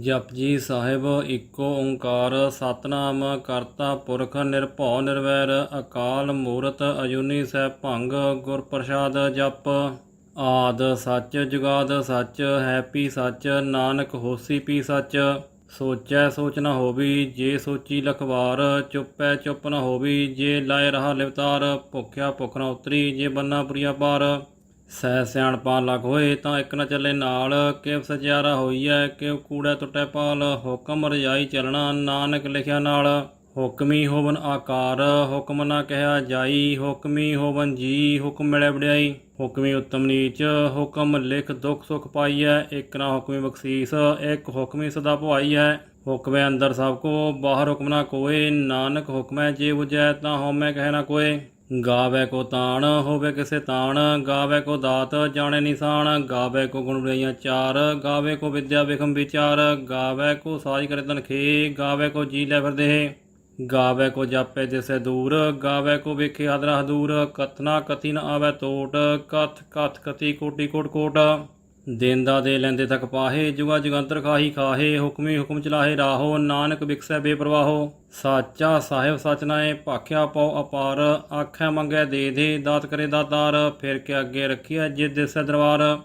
ਜਪਜੀ ਸਾਹਿਬ ਇੱਕੋ ਓੰਕਾਰ ਸਤਨਾਮ ਕਰਤਾ ਪੁਰਖ ਨਿਰਭਉ ਨਿਰਵੈਰ, ਅਕਾਲ ਮੂਰਤ ਅਜੂਨੀ ਸੈਭੰਗ ਗੁਰ ਪ੍ਰਸਾਦ ਜਪ। ਆਦ ਸੱਚ ਜੁਗਾਦ ਸੱਚ, ਹੈਪੀ ਸੱਚ, ਨਾਨਕ ਹੋਸੀ ਪੀ ਸੱਚ। ਸੋਚੈ ਸੋਚ ਨ ਹੋਵੀ, ਜੇ ਸੋਚੀ ਲਖਵਾਰ, ਚੁੱਪੈ ਚੁੱਪ ਨਾ ਹੋਵੀ, ਜੇ ਲਾਇ ਰਹਾ ਲਿਵਤਾਰ, ਭੁੱਖਿਆ ਭੁਖ ਨ ਉਤਰੀ, ਜੇ ਬੰਨਾ ਪ੍ਰਿਆ ਪਾਰ। ਸਹਿ ਸਿਆਣਪਾਂ ਲਗ ਹੋਏ, ਤਾਂ ਇੱਕ ਨਾ ਚੱਲੇ ਨਾਲ। ਕਿਵ ਸਚਿਆਰਾ ਹੋਈਐ, ਕਿਵ ਕੂੜਾ ਟੁੱਟੈ ਪਾਲ। ਹੁਕਮ ਰਜਾਈ ਚੱਲਣਾ, ਨਾਨਕ ਲਿਖਿਆ ਨਾਲ। ਹੁਕਮੀ ਹੋਵਨ ਆਕਾਰ, ਹੁਕਮ ਨਾ ਕਹਿਆ ਜਾਈ। ਹੁਕਮੀ ਹੋਵਨ ਜੀ, ਹੁਕਮ ਮਿਲੇ ਵਡਿਆਈ। ਹੁਕਮੀ ਉਤਮ ਨੀਚ, ਹੁਕਮ ਲਿਖ ਦੁਖ ਸੁਖ ਪਾਈਐ। ਇੱਕ ਨਾ ਹੁਕਮੀ ਬਖਸ਼ੀਸ, ਇੱਕ ਹੁਕਮੀ ਸਦਾ ਭਵਾਈਐ। ਹੁਕਮੇ ਅੰਦਰ ਸਭ ਕੋ, ਬਾਹਰ ਹੁਕਮ ਨਾ ਕੋਏ। ਨਾਨਕ ਹੁਕਮੈ ਜੇ ਬੁਝੈ, ਤਾਂ ਹਉਮੈ ਕਹਿ ਨਾ ਕੋਏ। ਗਾਵੇ ਕੋ ਤਾਣ ਹੋਵੇ ਕਿਸੇ ਤਾਣ, ਗਾਵੇ ਕੋ ਦਾਤ ਜਾਣੇ ਨਿਸ਼ਾਨ, ਗਾਵੇ ਕੋ ਗੁਣ ਬੜਾਈਆਂ ਚਾਰ, ਗਾਵੇ ਕੋ ਵਿਦਿਆ ਵਿਖਮ ਵਿਚਾਰ, ਗਾਵੇ ਕੋ ਸਾਜ ਕਰੇ ਤਨਖੇ ਗਾਵੇ ਕੋ ਜੀ ਲੈ ਫਿਰਦੇ ਗਾਵੇ ਕੋ ਜਾਪੇ ਦਿਸੇ ਦੂਰ, ਗਾਵੇ ਕੋ ਵੇਖੇ ਹਦਰਾ ਹਦੂਰ ਕਥਨਾ ਕਥੀ ਨ ਆਵੇ ਤੋਟ, ਕਥ ਕਥ ਕਤੀ ਕੋਟੀ ਕੋਟ ਕੋਟ। ਦੇਂਦਾ ਦੇ ਲੈਂਦੇ ਤੱਕ ਪਾਹੇ, ਜੁਗਾ ਜੁਗੰਤਰ ਖਾਹੀ ਖਾਹੇ, ਹੁਕਮੀ ਹੁਕਮ ਚਲਾਹੇ ਰਾਹੋ, ਨਾਨਕ ਵਿਕਸੈ ਬੇਪਰਵਾਹੋ। ਸਾਚਾ ਸਾਹਿਬ ਸਚ ਨਾਏ ਭਾਖਿਆ ਪਉ ਅਪਾਰ, ਆਖੈ ਮੰਗੈ ਦੇ ਦੇ, ਦਾਤ ਕਰੇ ਦਾਤਾਰ ਫਿਰ ਕੇ ਅੱਗੇ ਰੱਖਿਆ ਜਿਤ ਦਿਸੈ ਦਰਬਾਰ।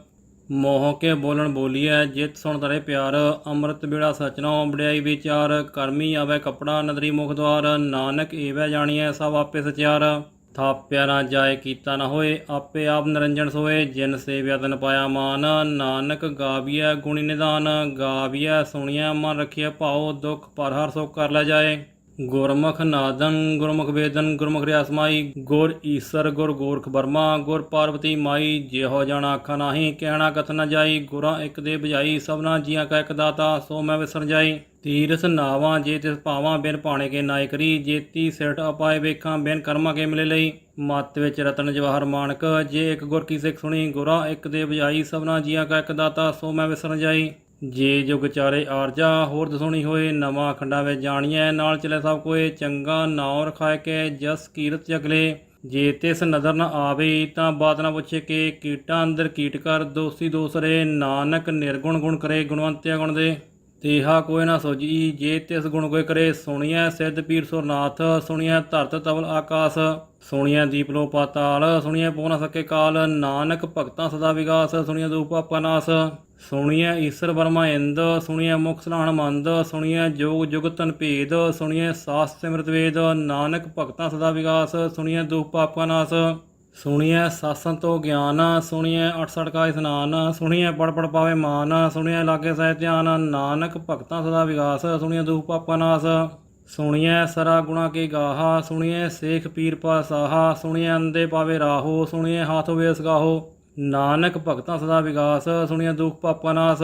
ਮੋਹ ਕੇ ਬੋਲਣ ਬੋਲੀਐ, ਜਿਤ ਸੁਣ ਤਰੇ ਪਿਆਰ, ਅੰਮ੍ਰਿਤ ਬੇੜਾ ਸਚਨਾਉ ਵਡਿਆਈ ਵਿਚਾਰ, ਕਰਮੀ ਆਵੇ ਕਪੜਾ ਨਦਰੀ ਮੁਖ ਦਵਾਰ ਨਾਨਕ ਏਵੈ ਜਾਣੀਐ ਸਭ ਆਪੇ ਸਚਿਆਰ। ਥਾਪਿਆ ਨਾ ਜਾਏ ਕੀਤਾ ਨਾ ਹੋਏ, ਆਪੇ ਆਪ ਨਿਰੰਜਨ ਸੋਏ। ਜਿਨ ਸੇਵਿਆ ਤਨ ਪਾਇਆ ਮਾਨ, ਨਾਨਕ ਗਾਵੀਐ ਗੁਣੀ ਨਿਦਾਨ। ਗਾਵੀਐ ਸੁਣੀਐ ਮਨ ਰਖਿਐ ਭਾਉ, ਦੁਖ ਪਰ ਹਰ ਸੋ ਕਰ ਲੈ ਜਾਏ। ਗੁਰਮੁਖ ਨਾਦਨ ਗੁਰਮੁਖ ਵੇਦਨ ਗੁਰਮੁਖ ਰਿਆਸਮਾਈ ਗੁਰ ਈਸਰ, ਗੁਰ ਗੋਰਖ ਬਰਮਾ ਗੁਰ ਪਾਰਵਤੀ ਮਾਈ। ਜਿਹੋ ਜਾਣਾ ਆਖਾ ਨਾਹੀ, ਕਹਿਣਾ ਕਥ ਨਾ ਜਾਈ। ਗੁਰਾਂ ਇੱਕ ਦੇ ਬੁਝਾਈ, ਸਭਨਾ ਜੀਆਂ ਕਾ ਇੱਕ ਦਾਤਾ, ਸੋ ਮੈਂ ਵਿਸਰ ਜਾਈ। ਤੀਰਸ ਨਾਵਾਂ ਜੇ ਤਿਸ ਪਾਵਾਂ ਬਿਨ ਪਾਣੇ ਕੇ ਨਾਇਕਰੀ ਜੇਤੀ ਸਿਰਟ ਅਪਾਏ ਵੇਖਾਂ ਬਿਨ ਕਰਮਾਂ ਕੇ ਮਿਲੇ ਲਈ। ਮੱਤ ਵਿੱਚ ਰਤਨ ਜਵਾਹਰ ਮਾਨਕ, ਜੇ ਇੱਕ ਗੁਰ ਕੀ ਸਿੱਖ ਸੁਣੀ, ਗੁਰਾਂ ਇੱਕ ਦੇ ਬਜਾਈ ਸਭਨਾ ਜੀਆਂ ਕਾ ਇੱਕ ਦਾਤਾ, ਸੋ ਮੈਂ ਵਿਸਰਨ ਜਾਈ। ਜੇ ਜੁਗ ਚਾਰੇ ਆਰਜਾ, ਹੋਰ ਦਸੋਣੀ ਹੋਏ, ਨਵਾਂ ਖੰਡਾ ਵਿੱਚ ਜਾਣੀਐ, ਨਾਲ ਚਲੇ ਸਭ ਕੋਏ, ਚੰਗਾ ਨਾਉ ਰਖਾਇ ਕੇ ਜਸ ਕੀਰਤ ਜਗਲੇ ਜੇ ਤਿਸ ਨਜ਼ਰ ਨ ਆਵੇ, ਤਾਂ ਬਾਤ ਨਾ ਪੁੱਛੇ ਕਿ, ਕੀਟਾਂ ਅੰਦਰ ਕੀਟ ਕਰ, ਦੋਸੀ ਦੋਸਰੇ, ਨਾਨਕ ਨਿਰਗੁਣ ਗੁਣ ਕਰੇ, ਗੁਣਵੰਤਿਆ ਗੁਣ ਦੇ। ਤੇਹਾ ਕੋਈ ਨਾ ਸੋਜੀ ਜੇ ਤਿਸ ਗੁਣ ਕੋਈ ਕਰੇ, ਸੁਣੀਐ ਸਿੱਧ ਪੀਰ ਸੁਰਨਾਥ, ਸੁਣੀਐ ਧਰਤ ਤਵਲ ਆਕਾਸ, ਸੁਣੀਐ ਦੀਪ ਲੋ ਪਾਤਾਲ, ਸੁਣੀਐ ਪੋ ਨਾ ਸਕੇ ਕਾਲ, ਨਾਨਕ ਭਗਤਾਂ ਸਦਾ ਵਿਗਾਸ, ਸੁਣੀਐ ਦੂਪ ਆਪਨਾਸ ਸੁਣੀਐ ਈਸ਼ਰ ਵਰਮਾ ਇੰਦ, ਸੁਣੀਐ ਮੁਖ ਸਲਾਹਣ ਮੰਦ, ਸੁਣੀਐ ਜੋਗ ਤਨ ਭੇਦ, ਸੁਣੀਐ ਸਾਸ ਸਿਮਰਤ ਵੇਦ, ਨਾਨਕ ਭਗਤਾਂ ਸਦਾ ਵਿਗਾਸ, ਸੁਣੀਐ ਦੂਪ ਆਪਨਾਸ ਸੁਣੀਐ ਸਾਸਨ ਤੋਂ ਗਿਆਨ, ਸੁਣੀਐ 68 ਕਾ ਇਸਨਾਨ ਸੁਣੀਐ ਪੜ ਪੜ ਪਾਵੇ ਮਾਨ, ਸੁਣੀਐ ਲਾਗੇ ਸਹਿ ਧਿਆਨ, ਨਾਨਕ ਭਗਤਾਂ ਸਦਾ ਵਿਗਾਸ, ਸੁਣੀਐ ਦੂਖ ਪਾਪਾ ਨਾਸ। ਸੁਣੀਐ ਸਰਾ ਗੁਣਾ ਕੇ ਗਾਹਾ, ਸੁਣੀਐ ਸੇਖ ਪੀਰ ਪਾਸਾਹਾ, ਸੁਣੀਐ ਅੰਦੇ ਪਾਵੇ ਰਾਹੋ, ਸੁਣੀਐ ਹਾਥ ਵੇਸ ਗਾਹੋ। ਨਾਨਕ ਭਗਤਾਂ ਸਦਾ ਵਿਗਾਸ, ਸੁਣੀਐ ਦੁਖ ਪਾਪਾ ਨਾਸ।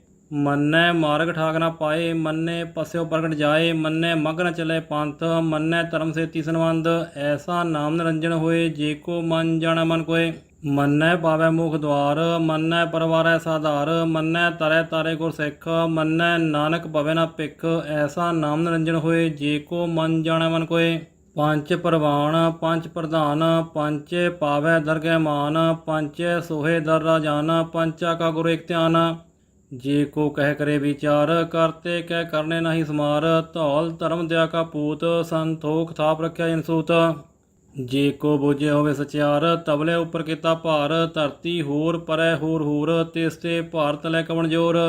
ਮੰਨੈ ਮਾਰਗ ਠਾਕ ਨਾ ਪਾਏ, ਮੰਨੈ ਪਸਿਓ ਪ੍ਰਗਟ ਜਾਏ, ਮੰਨੈ ਮਗਨ ਚਲੇ ਪੰਥ, ਮੰਨੈ ਧਰਮ ਸੇਤੀ ਸੰਬੰਧ, ਐਸਾ ਨਾਮ ਨਿਰੰਜਨ ਹੋਏ, ਜੇ ਕੋ ਮਨ ਜਾਣਾ ਮਨ ਕੋਏ। ਮੰਨੈ ਪਾਵੈ ਮੁਖ ਦਵਾਰ ਮੰਨੈ ਪਰਵਾਰੈ ਸਾਧਾਰ, ਮੰਨੈ ਤਰੈ ਤਾਰੇ ਗੁਰ ਸਿੱਖ, ਮੰਨੈ ਨਾਨਕ ਭਵੈ ਨਾ ਭਿਖ, ਐਸਾ ਨਾਮ ਨਿਰੰਜਨ ਹੋਏ, ਜੇ ਕੋ ਮਨ ਜਾਣੈ ਮਨ ਕੋਏ। ਪੰਜ ਪ੍ਰਵਾਨ ਪੰਜ ਪ੍ਰਧਾਨ ਪੰਚੇ ਪਾਵੈ ਦਰਗਹਿ ਮਾਨ ਪੰਚੇ ਸੋਹੇ ਦਰ ਰਾਜਾਨ ਪੰਚਾ ਕਾ ਗੁਰ ਇਕ ਧਿਆਨ। ਜੇ ਕੋ ਕਹਿ ਕਰੇ ਵਿਚਾਰ ਕਰਤੇ ਕਹਿ ਕਰਨੇ ਨਹੀਂ ਸਮਾਰ। ਧੌਲ ਧਰਮ ਦਿਆ ਕਾ ਪੂਤ ਸੰਤੋਖ ਥਾਪ ਰੱਖਿਆ ਇਨਸੂਤ ਜੇ ਕੋ ਬੁਝੇ ਹੋਵੇ ਸਚਿਆਰ, ਤਬਲੇ ਉੱਪਰ ਕੀਤਾ ਭਾਰ। ਧਰਤੀ ਹੋਰ ਪਰੈ ਹੋਰ ਹੋਰ, ਤਿਸ ਤੇ ਭਾਰਤ ਲੈ ਕਵਣ ਜੋਰ।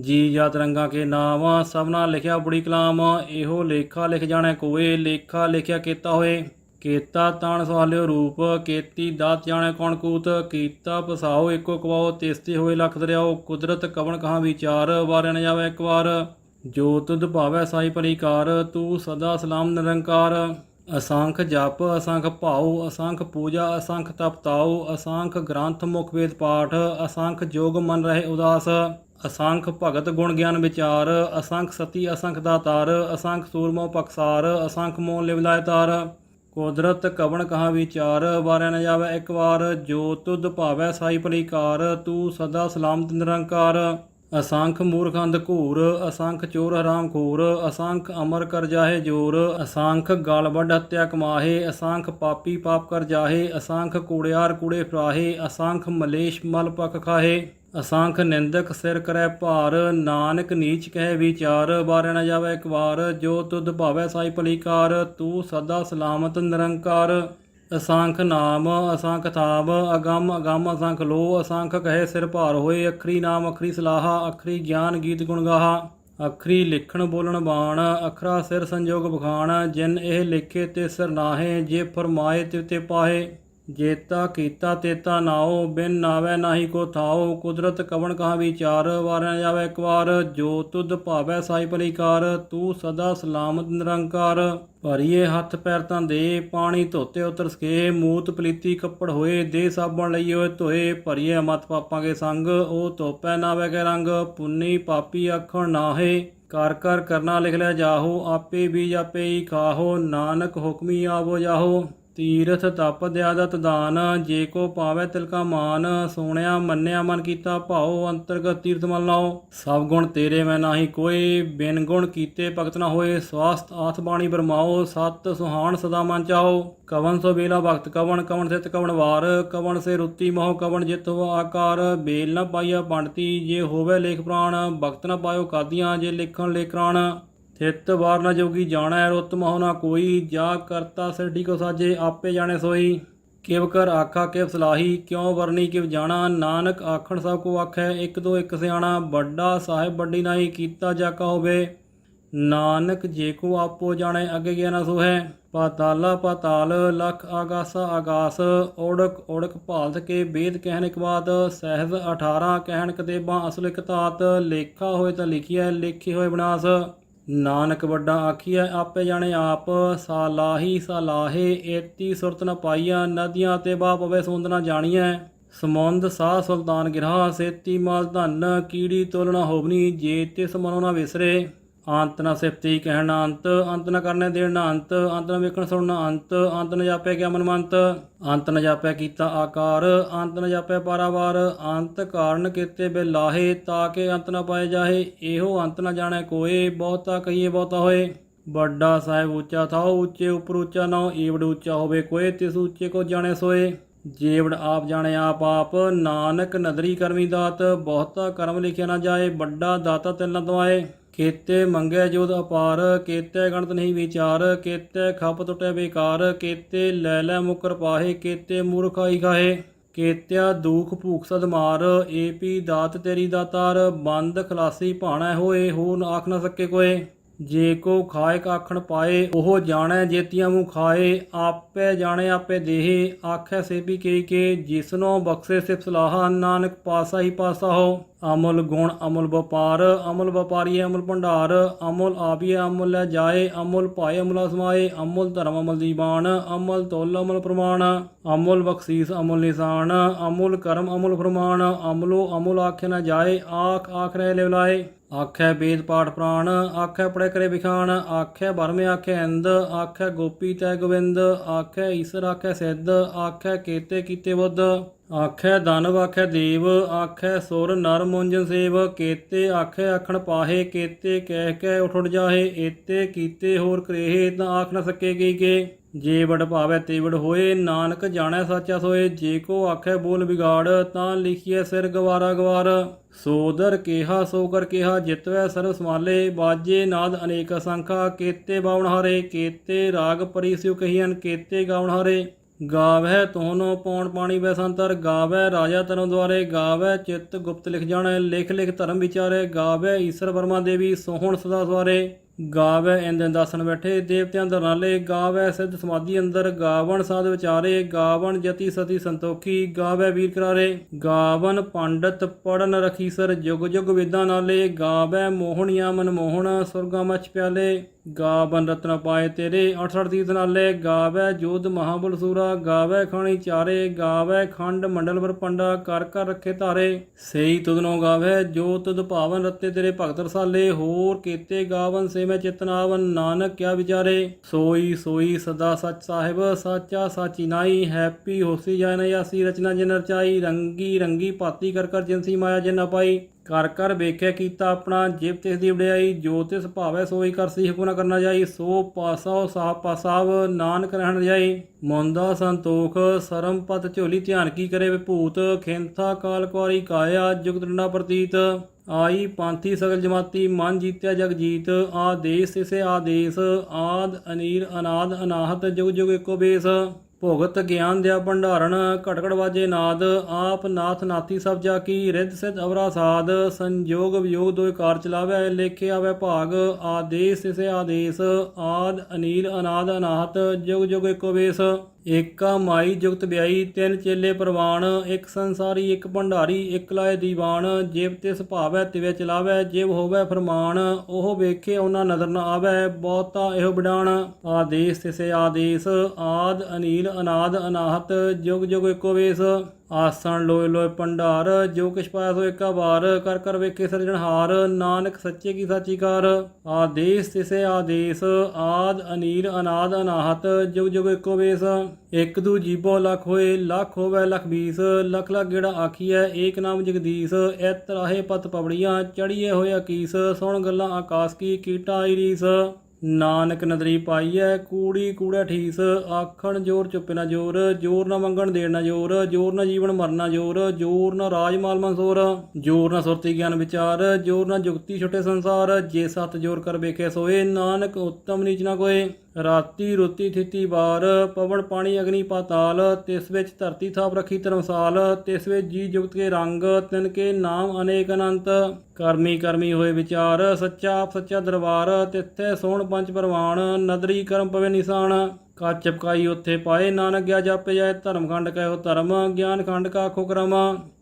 ਜੀ ਜਾਤ ਰੰਗਾ ਕੇ ਨਾਮ ਸਭਨਾ ਲਿਖਿਆ ਬੁੜੀ ਕਲਾਮ। ਇਹੋ ਲੇਖਾ ਲਿਖ ਜਾਣੈ ਕੋਏ, ਲੇਖਾ ਲਿਖਿਆ ਕੀਤਾ ਹੋਏ। ਕੇਤਾ ਤਾਣ ਸਵਾਲਿਓ ਰੂਪ, ਕੇਤੀ ਦਾਤ ਜਾਣੈ ਕੌਣ ਕੂਤ, ਕੀਤਾ ਪਸਾਓ ਇੱਕੋ ਕਵਾਓ, ਤੇਸਤੇ ਹੋਏ ਲਖ ਦਰਿਆਓ, ਕੁਦਰਤ ਕਵਣ ਕਹਾ ਵਿਚਾਰ, ਵਾਰਿਆ ਨ ਜਾਵੇ ਇੱਕ ਵਾਰ। ਜੋ ਤੁਧ ਭਾਵੈ ਸਾਈ ਪਰਿਕਾਰ, ਤੂੰ ਸਦਾ ਸਲਾਮ ਨਿਰੰਕਾਰ। ਅਸੰਖ ਜਪ, ਅਸੰਖ ਭਾਉ, ਅਸੰਖ ਪੂਜਾ, ਅਸੰਖ ਤਪਤਾਉ ਅਸੰਖ ਗ੍ਰੰਥ ਮੁਖ ਵੇਦ ਪਾਠ, ਅਸੰਖ ਜੋਗ ਮਨ ਰਹੇ ਉਦਾਸ। ਅਸੰਖ ਭਗਤ ਗੁਣ ਗਿਆਨ ਵਿਚਾਰ, ਅਸੰਖ ਸਤੀ, ਅਸੰਖ ਦਾਤਾਰ, ਅਸੰਖ ਸੂਰਮੋ ਪਕਸਾਰ, ਅਸੰਖ ਮੋਹ ਲਿਵਲਾਇ ਤਾਰ। ਕੁਦਰਤ ਕਵਣ ਕਹਾ ਵਿਚਾਰ, ਵਾਰਿਆ ਨਾ ਜਾਵੇ ਇੱਕ ਵਾਰ, ਜੋ ਤੁਧ ਭਾਵੈ ਸਾਈ ਭਲੀਕਾਰ, ਤੂੰ ਸਦਾ ਸਲਾਮਤ ਨਿਰੰਕਾਰ। ਅਸੰਖ ਮੂਰਖੰਦ ਅੰਧ ਘੂਰ, ਅਸੰਖ ਚੋਰ ਹਰਾਮ ਖੋਰ, ਅਸੰਖ ਅਮਰ ਕਰ ਜਾਹੇ ਜੋਰ, ਅਸੰਖ ਗਲ ਵੱਡ ਹੱਤਿਆ ਕਮਾਹੇ, ਅਸੰਖ ਪਾਪੀ ਪਾਪ ਕਰ ਜਾਹੇ, ਅਸੰਖ ਕੂੜਿਆਰ ਕੂੜੇ ਫਰਾਹੇ, ਅਸੰਖ ਮਲੇਸ਼ ਮਲ ਪਕ ਖਾਹੇ। ਅਸੰਖ ਨਿੰਦਕ ਸਿਰ ਕਰੈ ਭਾਰ, ਨਾਨਕ ਨੀਚ ਕਹਿ ਵਿਚਾਰ ਬਾਰੇ ਨ ਜਾਵੇ ਇੱਕ ਵਾਰ ਜੋ ਤੁਧ ਭਾਵੈ ਸਾਈ ਭਲੀਕਾਰ, ਤੂੰ ਸਦਾ ਸਲਾਮਤ ਨਿਰੰਕਾਰ। ਅਸੰਖ ਨਾਮ, ਅਸੰਖ ਥਾਮ ਅਗੰਮ ਅਗੰਮ ਅਸੰਖ ਲੋ, ਅਸੰਖ ਕਹੇ ਸਿਰ ਭਾਰ ਹੋਏ, ਅਖਰੀ ਨਾਮ, ਅਖਰੀ ਸਲਾਹਾ, ਅਖਰੀ ਗਿਆਨ ਗੀਤ ਗੁਣ ਗਾਹਾ। ਅਖਰੀ ਲਿਖਣ ਬੋਲਣ ਬਾਣ, ਅਖਰਾ ਸਿਰ ਸੰਜੋਗ ਬਖਾਣ, ਜਿਨ ਇਹ ਲਿਖੇ ਤੇ ਸਿਰ ਨਾਹੇ, ਜੇ ਫਰਮਾਏ ਤੇ ਤੇ ਪਾਹੇ। ਜੇਤਾ ਕੀਤਾ ਤੇਤਾ ਨਾਓ ਬਿਨ ਨਾਵੇ ਨਾਹੀ ਕੋ ਥਾਓ ਕੁਦਰਤ ਕਵਣ ਕਹਾ ਵਿਚਾਰ, ਵਾਰਿਆ ਜਾਵੇ ਇੱਕ ਵਾਰ, ਜੋ ਤੁਧ ਭਾਵੈ ਸਾਈ ਭਲੀਕਾਰ ਤੂੰ ਸਦਾ ਸਲਾਮਤ ਨਿਰੰਕਾਰ। ਭਰੀਏ ਹੱਥ ਪੈਰ ਤਾਂ ਦੇ, ਪਾਣੀ ਧੋਤੇ ਉਤਰ ਸਕੇ, ਮੂਤ ਪਲੀਤੀ ਕੱਪੜ ਹੋਏ, ਦੇ ਸਾਬਣ ਲਈ ਹੋਏ ਧੋਏ, ਭਰੀਏ ਮਤ ਪਾਪਾਂ ਕੇ ਸੰਗ, ਉਹ ਧੋਪੈ ਨਾਵੇ ਕੇ ਰੰਗ, ਪੁੰਨੀ ਪਾਪੀ ਆਖਣ ਨਾਹੇ, ਕਰ ਕਰ ਕਰਨਾ ਲਿਖ ਲਿਆ ਜਾਹੋ, ਆਪੇ ਬੀਜ ਆਪੇ ਹੀ ਖਾਹੋ, ਨਾਨਕ ਹੁਕਮੀ ਆਵੋ ਜਾਹੋ। ਤੀਰਥ ਤਪ ਦਿਆਦਤ ਦਾਨ ਜੇ ਕੋ ਪਾਵੇ ਤਿਲਕਾ ਮਾਨ ਸੋਹਣਿਆ ਮੰਨਿਆ ਮਨ ਕੀਤਾ ਭਾਉ, ਅੰਤਰਗਤ ਤੀਰਥ ਮਲ ਲਾਓ। ਸਭ ਗੁਣ ਤੇਰੇ ਮੈਂ ਨਾਹੀ ਕੋਈ ਬਿਨ ਗੁਣ ਕੀਤੇ ਭਗਤ ਨਾ ਹੋਏ। ਸਵਾਸਤ ਆਥ ਬਾਣੀ ਬਰਮਾਓ, ਸਤ ਸੁਹਾਣ ਸਦਾ ਮਨ ਚਾਓ ਕਵਨ ਸੋ ਬੇਲਾ ਭਗਤ ਕਵਨ ਕਵਨ ਸਿਤ ਕਵਨ ਵਾਰ। ਕਵਨ ਸੇ ਰੁੱਤੀ ਮੋਹ, ਕਵਨ ਜਿਤ ਹੋ ਆਕਾਰ। ਬੇਲ ਨਾ ਪਾਈਆ ਪੰਡਤੀ, ਜੇ ਹੋਵੇ ਲੇਖ ਪ੍ਰਾਣ, ਭਗਤ ਨਾ ਪਾਇਓ ਕਾਦੀਆਂ, ਜੇ ਲਿਖਣ ਲੇਕਰਾਣ ਥਿਤ ਵਾਰਨਾ ਜੋਗੀ ਜਾਣਾ ਰੁੱਤ ਮਹੁ ਨਾ ਕੋਈ, ਜਾ ਕਰਤਾ ਸਿਰਢੀ ਕੋ ਸਾਜੇ, ਆਪੇ ਜਾਣੇ ਸੋਈ। ਕਿਵ ਕਰ ਆਖਾ, ਕਿਵ ਸਲਾਹੀ, ਕਿਉ ਵਰਨੀ ਕਿਵ ਜਾਣਾ? ਨਾਨਕ ਆਖਣ ਸਭ ਕੋ ਆਖੈ, ਇੱਕ ਦੋ ਇੱਕ ਸਿਆਣਾ, ਵੱਡਾ ਸਾਹਿਬ ਵੱਡੀ ਨਾਹੀ, ਕੀਤਾ ਜਾ ਕਾ ਹੋਵੇ। ਨਾਨਕ ਜੇ ਕੋ ਆਪੋ ਜਾਣੇ, ਅੱਗੇ ਗਿਆ ਨਾ ਸੋਹੈ। ਪਾਤਾਲਾ ਪਾਤਾਲ, ਲਖ ਆਗਾਸਾ ਆਗਾਸ ਓੜਕ ਓੜਕ ਭਾਲਤ ਕੇ ਵੇਦ ਕਹਿਣ ਇੱਕ ਬਾਤ, ਸਹਿਜ 18 ਕਹਿਣ ਕਦੇਬਾਂ ਅਸਲ ਇਕ ਤਾਤ ਲੇਖਾ ਹੋਏ ਤਾਂ ਲਿਖਿਆ ਲਿਖੇ ਹੋਏ ਵਿਨਾਸ਼ ਨਾਨਕ ਵੱਡਾ ਆਖੀਐ, ਆਪੇ ਜਾਣੇ ਆਪ, ਸਾਲਾਹੀ ਸਾਲਾਹੇ, ਏਤੀ ਸੁਰਤ ਨ ਪਾਈਆ ਨਦੀਆਂ ਤੇ ਬਾ ਪਵੇ ਸੁੰਦ ਨ ਜਾਣੀਐ। ਸਮੁੰਦ ਸਾਹ ਸੁਲਤਾਨ ਗਿਰਹਾ, ਸੇਤੀ ਮਾਲ ਧਨ, ਕੀੜੀ ਤੋਲਣਾ ਹੋਵਨੀ, ਜੇ ਤੇ ਮਨੋ ਨਾ ਵਿਸਰੇ। ਅੰਤ ਨਾ ਸਿਫਤੀ ਕਹਿਣਾ ਅੰਤ ਅੰਤ ਨਾ ਕਰਨੇ ਦੇਣਾ ਅੰਤ ਅੰਤ ਨ ਵੇਖਣ ਸੁਣਨਾ ਅੰਤ ਅੰਤ ਨਾ ਜਾਪੇ ਗਿਆ ਮਨਮੰਤ, ਅੰਤ ਨਾ ਜਾਪੇ ਕੀਤਾ ਆਕਾਰ, ਅੰਤ ਨਾ ਜਾਪੇ ਪਾਰਾਵਾਰ, ਅੰਤ ਕਾਰਨ ਕੀਤੇ ਬਿਲਾਹੇ ਤਾਂ ਕਿ ਅੰਤ ਨ ਪਾਏ ਜਾਹੇ, ਇਹੋ ਅੰਤ ਨਾ ਜਾਣੇ ਕੋਏ, ਬਹੁਤਾ ਕਹੀਏ ਬਹੁਤਾ ਹੋਏ। ਵੱਡਾ ਸਾਹਿਬ ਉੱਚਾ ਥਾਓ ਉੱਚੇ ਉਪਰ ਉੱਚਾ ਨਾ ਈਵੜ ਉੱਚਾ ਹੋਵੇ ਕੋਏ, ਤਿਸ ਉੱਚੇ ਕੋ ਜਾਣੇ ਸੋਏ। ਜੀਵੜ ਆਪ ਜਾਣੇ ਆਪ ਆਪ, ਨਾਨਕ ਨਦਰੀ ਕਰਮੀ ਦਾਤ, ਬਹੁਤਾ ਕਰਮ ਲਿਖਿਆ ਨਾ ਜਾਏ, ਵੱਡਾ ਦਾਤਾ ਤਿਲ ਨ ਦਵਾਏ। ਕੀਤੇ ਮੰਗੈ ਜੋਦ ਅਪਾਰ, ਕੀਤੇ ਗਣਤ ਨਹੀਂ ਵਿਚਾਰ, ਕੀਤੇ ਖੱਪ ਟੁੱਟੇ ਬੇਕਾਰ, ਕੇਤੇ ਲੈ ਲੈ ਮੁਕਰ ਪਾਹੇ, ਕੀਤੇ ਮੂਰਖਾਈ ਖਾਹੇ। ਕੀਤਿਆ ਦੁਖ ਭੂਖ ਸਦ ਮਾਰ, ਏਪੀ ਦਾਤ ਤੇਰੀ ਦਾਤਾਰ, ਬੰਦ ਖਲਾਸੀ ਭਾਣਾ ਹੋਏ ਹੋ ਨਾ ਆਖ ਨਾ ਸਕੇ ਕੋਏ। ਜੇ ਕੋ ਖਾਏ ਆਖਣ ਪਾਏ, ਉਹ ਜਾਣੈ ਜੇਤੀਆਂ ਮੂੰ ਖਾਏ। ਆਪੇ ਜਾਣੇ ਆਪੇ ਦੇਹੇ, ਆਖੈ ਸੇਬੀ ਕੇ ਕੇ ਜਿਸਨੋ ਬਖਸ਼ੇ ਸਿਫ ਸਲਾਹਾ, ਨਾਨਕ ਪਾਸਾ ਹੀ ਪਾਸਾ ਹੋ। ਅਮਲ ਗੁਣ, ਅਮਲ ਵਪਾਰ, ਅਮਲ ਵਪਾਰੀ ਅਮਲ ਭੰਡਾਰ, ਅਮਲ ਆਪੀਏ ਅਮਲ ਲੈ ਜਾਏ, ਅਮਲ ਭਾਏ ਅਮਲ ਸਮਾਏ, ਅਮਲ ਧਰਮ ਅਮਲ ਦੀਵਾਨ ਅਮਲ ਤੋਲ ਅਮਲ ਪ੍ਰਮਾਣ, ਅਮਲ ਬਖਸ਼ੀਸ ਅਮਲ ਨਿਸ਼ਾਨ, ਅਮਲ ਕਰਮ ਅਮਲ ਫਰਮਾਨ, ਅਮਲੋ ਅਮਲ ਆਖੇ ਨਾ ਜਾਏ, ਆਖ ਆਖ ਰਹਿ ਲਿਵਲਾਏ ਆਖੈ ਵੇਦ ਪਾਠ ਪ੍ਰਾਣ, ਆਖੈ ਪੜੇ ਕਰੇ ਵਿਖਾਣ ਆਖੈ ਬਰਮ ਆਖੈ ਇੰਦ ਆਖੈ ਗੋਪੀ ਤੈ ਗੋਵਿੰਦ ਆਖੈ ਈਸ਼ਰ ਆਖੈ ਸਿੱਧ, ਆਖੈ ਕੀਤੇ ਕੀਤੇ ਬੁੱਧ। ਆਖੈ ਦਾਨਵ ਆਖੈ ਦੇਵ, ਆਖੈ ਸੁਰ ਨਰ ਮੁੰਜਨ ਸੇਵ, ਕੇਤੇ ਆਖੈ ਆਖਣ ਪਾਹੇ, ਕੀਤੇ ਕਹਿ ਕਹਿ ਉਠ ਉਠ ਜਾਹੇ, ਏਤੇ ਕੀਤੇ ਹੋਰ ਕਰੇਹੇ, ਤਾਂ ਆਖ ਨ ਸਕੇਗੀ ਕੇ ਜੇ ਵਡ ਭਾਵੇ ਤੇ ਵਡ ਹੋਏ, ਨਾਨਕ ਜਾਣੈ ਸਾਚਾ ਸੋਏ, ਜੇ ਕੋ ਆਖੈ ਬੋਲ ਵਿਗਾੜ, ਤਾਂ ਲਿਖੀਐ ਸਿਰ ਗਵਾਰਾ ਗਵਾਰ। ਸੋਦਰ ਕੇਹਾ ਸੋਗਰ ਕਰ ਕੇਹਾ, ਜਿਤਵੈ ਸਰਬ ਸਮਾਲੇ, ਬਾਜੇ ਨਾਦ ਅਨੇਕ ਸੰਖਾ, ਕੀਤੇ ਬਾਵਣ ਹਾਰੇ, ਕੀਤੇ ਰਾਗ ਪਰੀ ਸਿਉ ਕਹੀਨ ਕੀਤੇ ਗਾਵਣ ਹਾਰੇ। ਗਾਵੈ ਤੋਹਨੋ ਪੌਣ ਪਾਣੀ ਬੈਸੰਤਰ ਗਾਵੈ ਰਾਜਾ ਤਨੋ ਦੁਆਰੇ ਗਾਵੈ ਚਿਤ ਗੁਪਤ ਲਿਖ ਜਾਣੈ, ਲਿਖ ਲਿਖ ਧਰਮ ਵਿਚਾਰੇ ਗਾਵੈ ਈਸ਼ਰ ਵਰਮਾ ਦੇਵੀ ਸੋਹਣ ਸਦਾ ਸਵਾਰੇ ਗਾਵੈ ਇੰਦਨ ਦਾਸਨ ਬੈਠੇ, ਦੇਵਤਿਆਂ ਦਰਨਾਲੇ ਗਾਵੈ ਸਿੱਧ ਸਮਾਧੀ ਅੰਦਰ, ਗਾਵਣ ਸਾਧ ਵਿਚਾਰੇ, ਗਾਵਣ ਜਤੀ ਸਤੀ ਸੰਤੋਖੀ ਗਾਵੈ ਵੀਰ ਕਰਾਰੇ, ਗਾਵਨ ਪੰਡਤ ਪੜਨ ਰਖੀ ਸਰ ਜੁਗ ਜੁਗ ਵੇਦਾਂ ਨਾਲੇ ਗਾਵੈ ਮੋਹਣੀਆਂ ਮਨ ਮੋਹਣ ਸੁਰਗਾ ਮਚ ਪਿਆਲੇ। ਗਾਵਨ ਰਤਨ ਪਾਏ ਤੇਰੇ 68 ਤੀਰਥ ਨਾਲੇ ਗਾਵੇ ਜੋਧ ਮਹਾਬਲ ਸੂਰਾ, ਗਾਵੇ ਖਾਣੀ ਚਾਰੇ, ਗਾਵੇ ਖੰਡ ਮੰਡਲ ਪਰ ਪੰਡਾ, ਕਰ ਕਰ ਰੱਖੇ ਧਾਰੇ। ਸਈ ਤੁਧਨੋ ਗਾਵੇ, ਜੋ ਤੁਧ ਭਾਵਨ ਰਤੇ ਤੇਰੇ ਭਗਤ ਰਸਾਲੇ, ਹੋਰ ਕੀਤੇ ਗਾਵਨ ਸੇ ਚਿਤਨਾਵਨ ਨਾਨਕ ਕਿਆ ਵਿਚਾਰੇ। ਸੋਈ ਸੋਈ ਸਦਾ ਸਚ ਸਾਹਿਬ, ਸਾਚਾ ਸਾਚੀ ਨਾਈ, ਹੈਪੀ ਹੋਸੀ ਜਾਇ ਨ ਆਸੀ ਰਚਨਾ ਜਿਨ ਰਚਾਈ, ਰੰਗੀ ਰੰਗੀ ਪਾਤੀ ਕਰ ਕਰ ਜਿਨਸੀ ਮਾਇਆ ਜਿਨ ਪਾਈ। ਕਰ ਕਰ ਵੇਖਿਆ ਕੀਤਾ ਆਪਣਾ ਜਿਵ ਤਿਸ ਦੀ ਵਡਿਆਈ, ਜੋ ਤਿਸ ਭਾਵੈ ਸੋਈ ਕਰ ਸੀ ਹੁਕਮ ਨਾ ਕਰਨਾ ਜਾਈ, ਸੋ ਪਾਸਾ ਸਾਪ ਪਾਸਾਵ ਨਾਨਕ ਰਹਿਣ ਜਾਈ। ਮੋਂਦਾ ਸੰਤੋਖ, ਸਰਮ ਪਤ ਝੋਲੀ ਧਿਆਨ ਕੀ ਕਰੇ ਵਿਭੂਤ, ਖੇੰਥਾ ਕਾਲ ਕੁਆਰੀ ਕਾਇਆ, ਜੁਗਤ ਡੰਡਾ ਪ੍ਰਤੀਤ। ਆਈ ਪੰਥੀ ਸਗਲ ਜਮਾਤੀ, ਮਨ ਜੀਤਿਆ ਜਗ ਜੀਤ। ਆਦੇਸ ਤਿਸੇ ਆਦੇਸ, ਆਦ ਅਨੀਰ ਅਨਾਦ ਅਨਾਹਤ, ਜੁਗ ਜੁਗ ਏਕੋ ਬੇਸ। ਭੋਗਤ ਗਿਆਨ ਦਿਆ ਭੰਡਾਰਨ ਘਟ ਘਟ ਵਾਜੇ ਨਾਦ, ਆਪ ਨਾਥ ਨਾਥੀ ਸਭ ਜਾ ਕੀ, ਰਿੱਧ ਸਿਧ ਅਵਰਾ ਸਾਧ, ਸੰਜੋਗ ਵਿਯੋਗ ਦੋਇ ਕਾਰ ਚਲਾਵੇ, ਲੇਖੇ ਆਵੇ ਭਾਗ, ਆਦੇਸ ਤਿਸੇ ਆਦੇਸ, ਆਦ ਅਨੀਲ ਅਨਾਦ ਅਨਾਹਤ, ਜੁਗ ਜੁਗ ਏਕੋ ਵੇਸ। ਏਕਾ ਮਾਈ ਜੁਗਤ ਵਿਆਈ ਤਿੰਨ ਚੇਲੇ ਪ੍ਰਵਾਨ, ਇੱਕ ਸੰਸਾਰੀ, ਇੱਕ ਭੰਡਾਰੀ, ਇੱਕ ਲਾਏ ਦੀਵਾਨ, ਜਿਵ ਤੇ ਭਾਵੈ ਤਿਵੇ ਚਲਾਵੈ ਜੇਬ ਹੋਵੈ ਫਰਮਾਨ, ਉਹ ਵੇਖੇ ਉਹਨਾਂ ਨਜ਼ਰ ਨ ਆਵੈ, ਬਹੁਤਾ ਇਹੋ ਬਿਡਾਨ, ਆਦੇਸ ਤਿਸੇ ਆਦੇਸ, ਆਦ ਅਨੀਲ, ਅਨਾਦ ਅਨਾਹਤ, ਜੁਗ ਜੁਗ ਏਕੋ ਵੇਸ। ਆਸਣ ਲੋਏ ਲੋਏ ਭੰਡਾਰ, ਜੋ ਕਿਛ ਪਾਇਆ ਸੋ ਏਕਾ ਵਾਰ ਕਰ ਕਰ ਵੇਖੇ ਸਿਰਜਣਹਾਰ ਨਾਨਕ ਸੱਚੇ ਕੀ ਸਾਚੀ ਕਾਰ। ਆਦੇਸ ਤਿਸੇ ਆਦੇਸ, ਆਦ ਅਨੀਲ ਅਨਾਦ ਅਨਾਹਤ, ਜੁਗ ਜੁਗ ਏਕੋ ਵੇਸ ਇਕ ਦੂ ਜੀਬੋ ਲੱਖ ਹੋਏ, ਲੱਖ ਹੋਵੇ ਲੱਖ ਬੀਸ। ਲੱਖ ਲੱਖ ਗੇੜਾ ਆਖੀਐ, ਏਕ ਨਾਮ ਜਗਦੀਸ਼। ਐਤ ਰਾਹੇ ਪਤ ਪਵੜੀਆਂ ਚੜੀਏ ਹੋਇਆ ਕੀਸ। ਸੁਣ ਗੱਲਾਂ ਆਕਾਸ ਕੀ, ਕੀਟਾ ਆਈ ਨਾਨਕ ਨਦਰੀ ਪਾਈਐ, ਕੂੜੀ ਕੂੜਾ ਠੀਸ, ਆਖਣ ਜੋਰ ਚੁੱਪ ਨਾ ਜੋਰ ਜੋਰ ਨਾ ਮੰਗਣ ਦੇਣ ਨਾ ਜੋਰ ਜੋਰ ਨਾ ਜੀਵਨ ਮਰਨਾ ਜੋਰ ਜੋਰ ਨਾ ਰਾਜ ਮਾਲ ਮਨਸੂਰ ਜੋਰ ਨਾ ਸੁਰਤੀ ਗਿਆਨ ਵਿਚਾਰ, ਜੋਰ ਨਾ ਜੁਗਤੀ ਛੁਟੇ ਸੰਸਾਰ, ਜੇ ਸਤ ਜੋਰ ਕਰ ਵੇਖੇ ਸੋਏ, ਨਾਨਕ ਉੱਤਮ ਨੀਚ ਨਾ ਕੋਏ। ਰਾਤੀ ਰੁੱਤੀ ਥਿਤੀ ਵਾਰ, ਪਵਨ ਪਾਣੀ ਅਗਨੀ ਪਾਤਾਲ, ਤਿਸ ਵਿੱਚ ਧਰਤੀ ਥਾਪ ਰੱਖੀ ਧਰਮਸਾਲ, ਤਿਸ ਵਿੱਚ ਜੀ ਜੁਗਤ ਕੇ ਰੰਗ, ਤਿਨ ਕੇ ਨਾਮ ਅਨੇਕ ਅਨੰਤ। ਕਰਮੀ ਕਰਮੀ ਹੋਏ ਵਿਚਾਰ, ਸੱਚਾ ਆਪ ਸੱਚਾ ਦਰਬਾਰ, ਤਿੱਥੇ ਸੋਹਣ ਪੰਜ ਪਰਵਾਨ ਨਦਰੀ ਕਰਮ ਪਵੇ ਨਿਸ਼ਾਨ। ਕਾ ਚਪਕਾਈ ਉੱਥੇ ਪਾਏ, ਨਾਨਕ ਗਿਆ ਜਪ ਜਾਏ ਧਰਮ ਖੰਡ ਕਹਿਓ ਧਰਮ ਗਿਆਨ ਖੰਡ ਕਾ ਆਖੋ ਕਰਮ।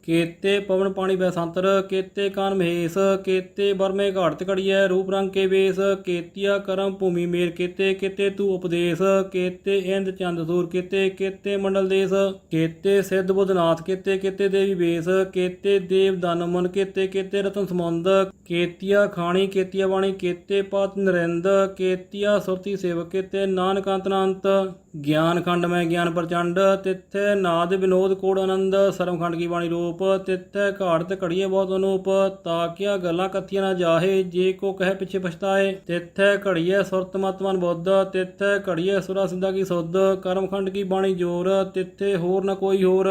ਕੇਤੇ ਪਵਨ ਪਾਣੀ ਬੈਸੰਤਰ, ਕੇਤੇ ਕਾਨ ਮਹੇਸ਼, ਕੇਤੇ ਬਰਮੇ ਘਾਟ ਘੜੀਐ ਰੂਪ ਰੰਗ ਕੇ ਵੇਸ, ਕੇਤੀਆ ਕਰਮ ਭੂਮੀ ਮੇਰ ਕੇਤੇ ਕੇਤੇ ਤੂ ਉਪਦੇਸ਼, ਕੇਤੇ ਇੰਦ ਚੰਦ ਸੂਰ ਕੇਤੇ ਕੇਤੇ ਮੰਡਲ ਦੇਸ, ਕੇਤੇ ਸਿੱਧ ਬੁੱਧਨਾਥ, ਕੇਤੇ ਕੇਤੇ ਦੇਵੀ ਵੇਸ, ਕੇਤੇ ਦੇਵ ਦਾਨ ਮਨ, ਕੇਤੇ ਕੇਤੇ ਰਤਨ ਸਮੁੰਦ ਕੇਤੀਆ ਖਾਣੀ, ਕੇਤੀਆ ਬਾਣੀ, ਕੇਤੇ ਪਤ ਨਰਿੰਦ, ਕੇਤੀਆ ਸੁਰਤੀ ਸੇਵਕ, ਕੇਤੇ ਨਾਨਕ ਅੰਤ ਅਨੰਤ। ਗਿਆਨ ਖੰਡ ਮੈਂ ਗਿਆਨ ਪ੍ਰਚੰਡ, ਤਿੱਥੇ ਨਾਦ ਵਿਨੋਦ ਕੋੜ ਆਨੰਦ ਸਰਮ ਖੰਡ ਕੀ ਬਾਣੀ ਰੂਪ, ਤਿੱਥੇ ਘਾੜਤ ਘੜੀਏ ਬਹੁਤ ਅਨੂਪ ਤਾਕਿਆ ਗੱਲਾਂ ਕੱਥੀਆਂ ਨਾ ਜਾਹੇ, ਜੇ ਕੋ ਕਹੇ ਪਿੱਛੇ ਪਛਤਾਏ, ਤਿੱਥੇ ਘੜੀਏ ਸੁਰਤ ਮਤਮਨ ਬੁੱਧ, ਤਿੱਥੇ ਘੜੀਏ ਸੁਰਾ ਸਿੱਧਾ ਕੀ ਸੁਧ ਕਰਮ ਖੰਡ ਕੀ ਬਾਣੀ ਜੋਰ, ਤਿੱਥੇ ਹੋਰ ਨਾ ਕੋਈ ਹੋਰ।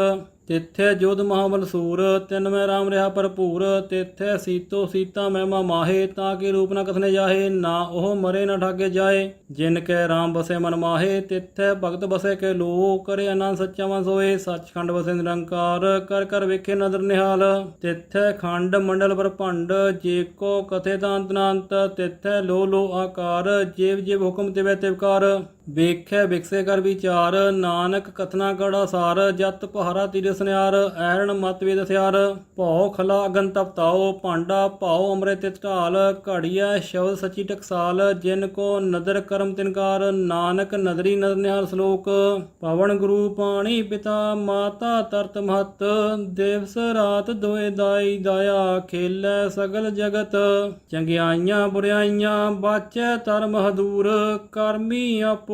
ਤਿੱਥੇ ਜੋਧ ਮਹਾਬਲ ਸੂਰ ਤਿੰਨ ਮੈਂ ਰਾਮ ਰਿਹਾ ਭਰਪੂਰ, ਤਿੱਥੇ ਸੀਤੋ ਸੀਤਾ ਮਹਿਮਾ ਮਾਹੇ, ਤਾਂ ਕਿ ਰੂਪ ਨਾ ਕਥਨੇ ਜਾਹੇ, ਨਾ ਉਹ ਮਰੇ ਨਾ ਠਾਗੇ ਜਾਏ। ਜਿਨ ਕੈ ਰਾਮ ਬਸੇ ਮਨ ਮਾਹੇ, ਤਿੱਥੇ ਭਗਤ ਬਸੇ ਕੇ ਲੋ ਕਰੇ ਅਨੰਦ ਸੱਚਾ ਮਨ ਸੋਏ ਸੱਚਖੰਡ ਬਸੇ ਨਿਰੰਕਾਰ, ਕਰ ਕਰ ਵੇਖੇ ਨਦਰ ਨਿਹਾਲ। ਤਿੱਥੇ ਖੰਡ ਮੰਡਲ ਬ੍ਰਹਮੰਡ ਜੇ ਕੋ ਕਥੇ ਤਾਂ ਅੰਤਨਾੰਤ, ਤਿੱਥੇ ਲੋ ਲੋ ਆਕਾਰ, ਜੀਵ ਜੀਵ ਹੁਕਮ ਤਿਵੈ ਤਿਵਕਾਰ ਵੇਖੈ ਵਿਕਸੇ ਕਰ ਵਿਚਾਰ, ਨਾਨਕ ਕਥਨਾ ਕੜਾ ਸਾਰ, ਜਤ ਪਹਾਰਾ ਤੀਰ ਸੁਨਿਆਰ ਐਰਣ ਮਤ ਵੇਦ ਸਿਆਰ ਭਉ ਖਲਾ ਅਗਨ ਤਪਤਾਓ ਭਾਂਡਾ ਭਾਉ ਅੰਮ੍ਰਿਤ ਤਿਤ ਢਾਲ, ਘੜੀਆ ਸ਼ਬਦ ਸਚੀ ਟਕਸਾਲ, ਜਿਨ ਕੋ ਨਦਰ ਕਰਮ ਤਿਨਕਾਰ ਨਾਨਕ ਨਦਰੀ ਨਦਰ ਸ਼ਲੋਕ, ਪਵਨ ਗੁਰੂ ਪਾਣੀ ਪਿਤਾ ਮਾਤਾ ਤਰਤ ਮਹਤ, ਦੇਵਸ ਰਾਤ ਦੋਏ ਦਾਈ ਦਾਇਆ, ਖੇਲੈ ਸਗਲ ਜਗਤ, ਚੰਗਿਆਈਆਂ ਬੁਰਿਆਈਆਂ ਬਾਚੈ ਧਰਮ ਹਦੂਰ, ਕਰਮੀ ਆਪੋ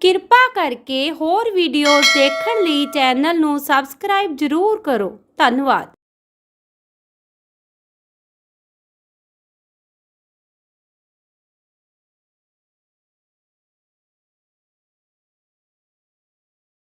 ਕਿਰਪਾ ਕਰਕੇ ਹੋਰ ਵੀਡੀਓਜ਼ ਦੇਖਣ ਲਈ ਚੈਨਲ ਨੂੰ ਸਬਸਕ੍ਰਾਈਬ ਜ਼ਰੂਰ ਕਰੋ। ਧੰਨਵਾਦ।